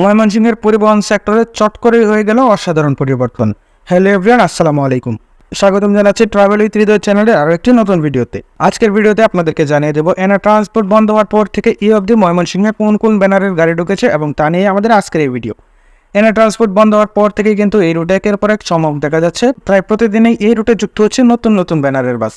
ময়মনসিংহের পরিবহন সেক্টরে চট করে হয়ে গেল অসাধারণ পরিবর্তন। হ্যালো এভরিয়ান আসসালামু আলাইকুম। স্বাগতম জানাচ্ছি ট্রাভেল উইথ হৃদয় চ্যানেলের আরও একটি নতুন ভিডিওতে। আজকের ভিডিওতে আপনাদেরকে জানিয়ে দেবো এনা ট্রান্সপোর্ট বন্ধ হওয়ার পর থেকে ই অবধি ময়মনসিংহে কোন কোন ব্যানারের গাড়ি ঢুকেছে এবং তা নিয়ে আমাদের আজকের এই ভিডিও। এনা ট্রান্সপোর্ট বন্ধ হওয়ার পর থেকে কিন্তু এই রুটে একের পর এক চমক দেখা যাচ্ছে। প্রায় প্রতিদিনই এই রুটে যুক্ত হচ্ছে নতুন নতুন ব্যানারের বাস।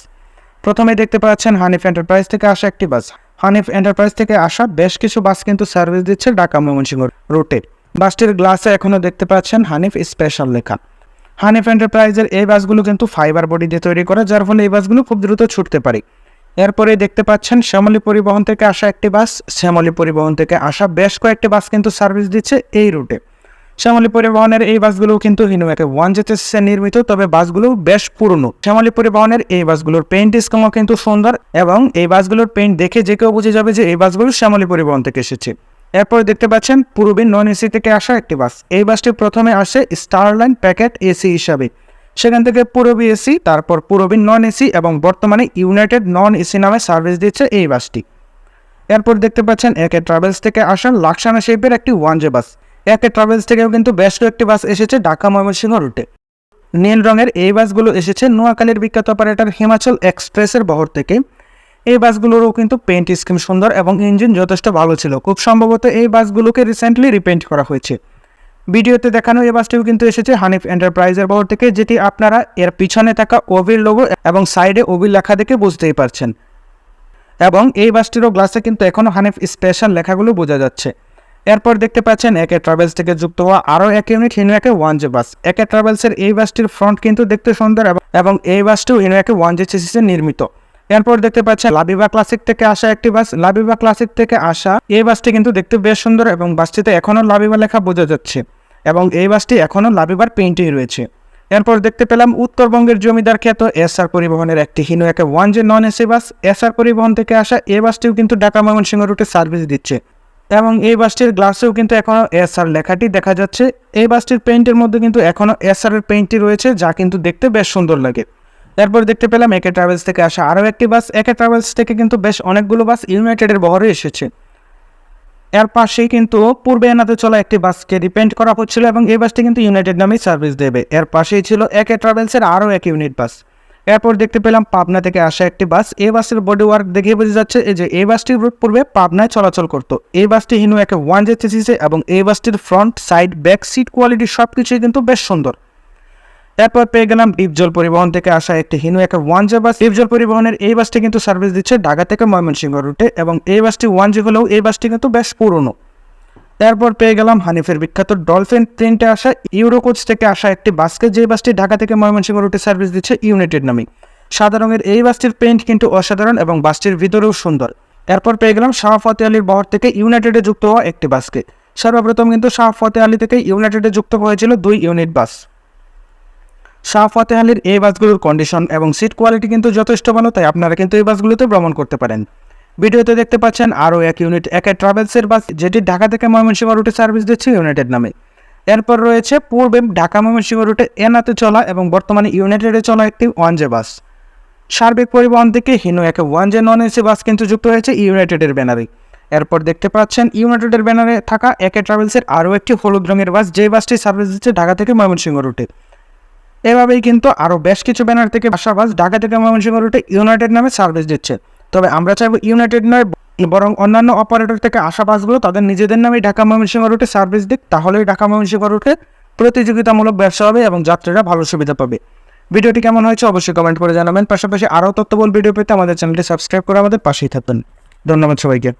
প্রথমে দেখতে পাচ্ছেন হানিফ এন্টারপ্রাইজ থেকে আসা একটি বাস। হানিফ এন্টারপ্রাইজ থেকে আসা বেশ কিছু বাস কিন্তু সার্ভিস দিচ্ছে ঢাকা ময়মনসিংহ রুটে। বাসটির গ্লাসে এখনও দেখতে পাচ্ছেন হানিফ স্পেশাল লেখা। হানিফ এন্টারপ্রাইজের এই বাসগুলো কিন্তু ফাইবার বডি দিয়ে তৈরি করা, যার ফলে এই বাসগুলো খুব দ্রুত ছুটতে পারে। এরপরে দেখতে পাচ্ছেন শ্যামলী পরিবহন থেকে আসা একটি বাস। শ্যামলী পরিবহন থেকে আসা বেশ কয়েকটি বাস কিন্তু সার্ভিস দিচ্ছে এই রুটে। শ্যামলী পরিবহনের এই বাসগুলো কিন্তু হিনুয়াকে ওয়ান জেচেসে নির্মিত, তবে বাসগুলো বেশ পুরনো। শ্যামলী পরিবহনের এই বাসগুলোর পেইন্ট স্কিমও কিন্তু সুন্দর এবং এই বাসগুলোর পেইন্ট দেখে যে কেউ বুঝে যাবে যে এই বাসগুলো শ্যামলী পরিবহন থেকে এসেছে। এরপর দেখতে পাচ্ছেন পূর্বীন নন এসি থেকে আসা একটি বাস। এই বাসটি প্রথমে আসে স্টারলাইন প্যাকেট এসি হিসাবে। সেখান থেকে পুরবী এসি, তারপর পুরবীন নন এসি এবং বর্তমানে ইউনাইটেড নন এসি নামে সার্ভিস দিচ্ছে এই বাসটি। এরপর দেখতে পাচ্ছেন একে ট্রাভেলস থেকে আসা লাকসানা শেপের একটি ওয়ান জে বাস একে ট্রাভেলস থেকেও কিন্তু বেশ কয়েকটি বাস এসেছে ঢাকা ময়মনসিংহ রুটে। নীল রঙের এই বাসগুলো এসেছে নোয়াখালীর বিখ্যাত অপারেটর হিমাচল এক্সপ্রেসের বহর থেকে। এই বাসগুলোরও কিন্তু পেন্ট স্কিম সুন্দর এবং ইঞ্জিন যথেষ্ট ভালো ছিল। খুব সম্ভবত এই বাসগুলোকে রিসেন্টলি রিপেন্ট করা হয়েছে। ভিডিওতে দেখানো এই বাসটিও কিন্তু এসেছে হানিফ এন্টারপ্রাইজের বহর থেকে, যেটি আপনারা এর পিছনে থাকা ওভির লোগো এবং সাইডে ওভির লেখা দেখে বুঝতেই পারছেন। এবং এই বাসটিরও গ্লাসে কিন্তু এখনও হানিফ স্পেশাল লেখাগুলো বোঝা যাচ্ছে। এরপর দেখতে পাচ্ছেন, একে ট্রাভেলস থেকে যুক্ত হওয়া আরও এক unit হিনুয়াকে one J bus A K ট্রাভেলসের এই বাসটির ফ্রন্ট কিন্তু দেখতে সুন্দর এবং- এই বাসটিও হিনুয়াকে ওয়ান জে চেসিসে নির্মিত। এরপর দেখতে পাচ্ছেন লাবিবা ক্লাসিক থেকে আসা একটি বাস লাবিবা ক্লাসিক থেকে আসা এই বাসটি কিন্তু দেখতে বেশ সুন্দর এবং বাসটিতে এখনও লাবিবা লেখা বোঝা যাচ্ছে এবং এই বাসটি এখনও লাবিবার পেইন্টেই রয়েছে। এরপর দেখতে পেলাম, উত্তরবঙ্গের জমিদার খ্যাত এসআর পরিবহনের একটি Hino A K one J non AC bus S R পরিবহন থেকে আসা এই বাসটিও কিন্তু ঢাকা ময়মনসিংহ রুটে সার্ভিস দিচ্ছে। এবং এই বাসটির গ্লাসেও কিন্তু এখনও এসআর লেখাটি দেখা যাচ্ছে। এই বাসটির পেইন্টের মধ্যে কিন্তু এখনও এসআর এর পেইন্টটি রয়েছে, যা কিন্তু দেখতে বেশ সুন্দর লাগে। এরপর দেখতে পেলাম একে ট্রাভেলস থেকে আসা আরও একটি বাস। একে ট্রাভেলস থেকে কিন্তু বেশ অনেকগুলো বাস ইউনাইটেডের বহরে এসেছে। এর পাশেই কিন্তু পূর্বে এনাতে চলা একটি বাসকে রিপেন্ট করা হচ্ছিল এবং এই বাসটি কিন্তু ইউনাইটেড নামেই সার্ভিস দেবে। এর পাশেই ছিল একে ট্রাভেলসের আরও এক ইউনিট বাস। এরপর দেখতে পেলাম পাবনা থেকে আসা একটি বাস। এই বাসের বডি ওয়ার্ক দেখে বোঝা যাচ্ছে যে এই বাসটির রুট পূর্বে পাবনায় চলাচল করত। এই বাসটি হিনু একে ওয়ান জে চেসিসে এবং এই বাসটির front side back seat quality সব কিছুই কিন্তু বেশ সুন্দর। এরপর পেয়ে গেলাম ডিপজল পরিবহন থেকে আসা একটি হিনু একটা ওয়ান জে বাস। ডিপজল পরিবহনের এই বাসটি কিন্তু সার্ভিস দিচ্ছে ঢাকা থেকে ময়মনসিংহ রুটে এবং এই বাসটি ওয়ান জি হলেও এই বাসটি কিন্তু বেশ পুরনো। এরপর পেয়ে গেলাম হানিফের বিখ্যাত ডলফিন প্রিন্টে আসা ইউরোকোচ থেকে আসা একটি বাসকে। যে বাসটি ঢাকা থেকে ময়মনসিংহ রুটে সার্ভিস দিচ্ছে ইউনাইটেড নামে। সাদা রঙের এই বাসটির পেইন্ট কিন্তু অসাধারণ এবং বাসটির ভিতরেও সুন্দর। এরপর পেয়ে গেলাম শাহ ফতে আলীর বহর থেকে ইউনাইটেডে যুক্ত হওয়া একটি বাসকে। সর্বপ্রথম কিন্তু শাহ ফতে আলী থেকে ইউনাইটেডে যুক্ত হয়েছিল দুই ইউনিট বাস। শাহ ফতেহ আলীর এই বাসগুলোর কন্ডিশন এবং সিট কোয়ালিটি কিন্তু যথেষ্ট ভালো, তাই আপনারা কিন্তু এই বাসগুলোতে ভ্রমণ করতে পারেন। ভিডিওতে দেখতে পাচ্ছেন আরও এক ইউনিট একে ট্রাভেলসের বাস, যেটি ঢাকা থেকে ময়মনসিংহ রুটে সার্ভিস দিচ্ছে ইউনাইটেড নামে। এরপর রয়েছে পূর্বে ঢাকা ময়মনসিংহ রুটে এনাতে চলা এবং বর্তমানে ইউনাইটেডে চলা একটি ওয়ান জে বাস। সার্বিক পরিবহন থেকে Hino A K one J non AC bus কিন্তু যুক্ত হয়েছে ইউনাইটেডের ব্যানারে। এরপর দেখতে পাচ্ছেন ইউনাইটেডের ব্যানারে থাকা একে ট্রাভেলসের আরও একটি হলুদ রঙের বাস যে বাসটি সার্ভিস দিচ্ছে ঢাকা থেকে ময়মনসিংহ রুটে। এভাবেই কিন্তু আরও বেশ কিছু ব্যানার থেকে আসা বাস ঢাকা থেকে ময়মনসিংহ রুটে ইউনাইটেড নামে সার্ভিস দিচ্ছে। তবে আমরা চাইব ইউনাইটেড নয়, বরং অন্যান্য অপারেটর থেকে আসা বাসগুলো তাদের নিজেদের নামে ঢাকা ময়মনসিংহ রুটে সার্ভিস দিক, তাহলেই ঢাকা ময়মনসিংহ রুটে প্রতিযোগিতামূলক ব্যবসা হবে এবং যাত্রীরা ভালো সুবিধা পাবে। ভিডিওটি কেমন হয়েছে অবশ্যই কমেন্ট করে জানাবেন। পাশাপাশি আরও তথ্যবল ভিডিও পেতে আমাদের চ্যানেলটি সাবস্ক্রাইব করে আমাদের পাশেই থাকবেন ধন্যবাদ সবাইকে।